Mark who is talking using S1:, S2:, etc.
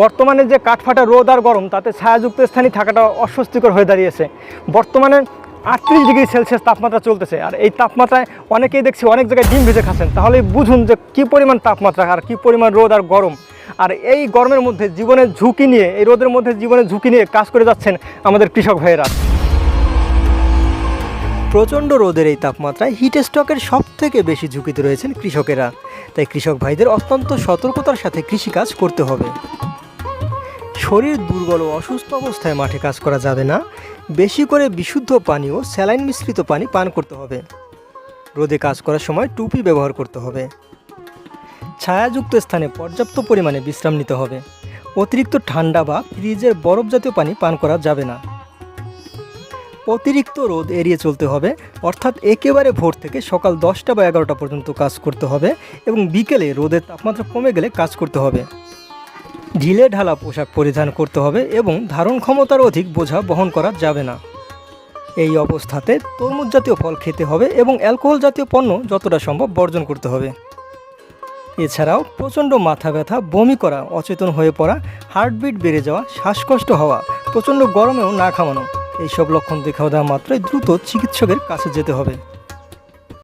S1: বর্তমানে যে কাঠফাটা রোদ আর গরম, তাতে ছায়াযুক্ত স্থানে থাকাটা অস্বস্তিকর হয়ে দাঁড়িয়েছে। বর্তমানে আটত্রিশ ডিগ্রি সেলসিয়াস তাপমাত্রা চলতেছে, আর এই তাপমাত্রায় অনেকেই দেখছি অনেক জায়গায় ডিম ভেজে খাচ্ছেন। তাহলে বুঝুন যে কী পরিমাণ তাপমাত্রা আর কী পরিমাণ রোদ আর গরম। আর এই গরমের মধ্যে জীবনের ঝুঁকি নিয়ে, এই রোদের মধ্যে জীবনের ঝুঁকি নিয়ে কাজ করে যাচ্ছেন আমাদের কৃষক ভাইয়েরা। প্রচণ্ড রোদের এই তাপমাত্রায় হিট স্ট্রোকের সব থেকে বেশি ঝুঁকিতে রয়েছেন কৃষকেরা। তাই কৃষক ভাইদের অত্যন্ত সতর্কতার সাথে কৃষিকাজ করতে হবে। শরীর দুর্বল ও অসুস্থ অবস্থায় মাঠে কাজ করা যাবে না। বেশি করে বিশুদ্ধ পানি ও স্যালাইন মিশ্রিত পানি পান করতে হবে। রোদে কাজ করার সময় টুপি ব্যবহার করতে হবে। ছায়াযুক্ত স্থানে পর্যাপ্ত পরিমাণে বিশ্রাম নিতে হবে। অতিরিক্ত ঠান্ডা বা ফ্রিজের বরফ জাতীয় পানি পান করা যাবে না। অতিরিক্ত রোদ এড়িয়ে চলতে হবে, অর্থাৎ একেবারে ভোর থেকে সকাল দশটা বা এগারোটা পর্যন্ত কাজ করতে হবে এবং বিকেলে রোদের তাপমাত্রা কমে গেলে কাজ করতে হবে। ঢিলে ঢালা পোশাক পরিধান করতে হবে এবং ধারণ ক্ষমতার অধিক বোঝা বহন করা যাবে না। এই অবস্থাতে তরমুজ জাতীয় ফল খেতে হবে এবং অ্যালকোহল জাতীয় পণ্য যতটা সম্ভব বর্জন করতে হবে। এছাড়াও প্রচণ্ড মাথা ব্যথা, বমি করা, অচেতন হয়ে পড়া, হার্টবিট বেড়ে যাওয়া, শ্বাসকষ্ট হওয়া, প্রচণ্ড গরমেও না খামানো এইসব লক্ষণ দেখা দেওয়া মাত্রই দ্রুত চিকিৎসকের কাছে যেতে হবে।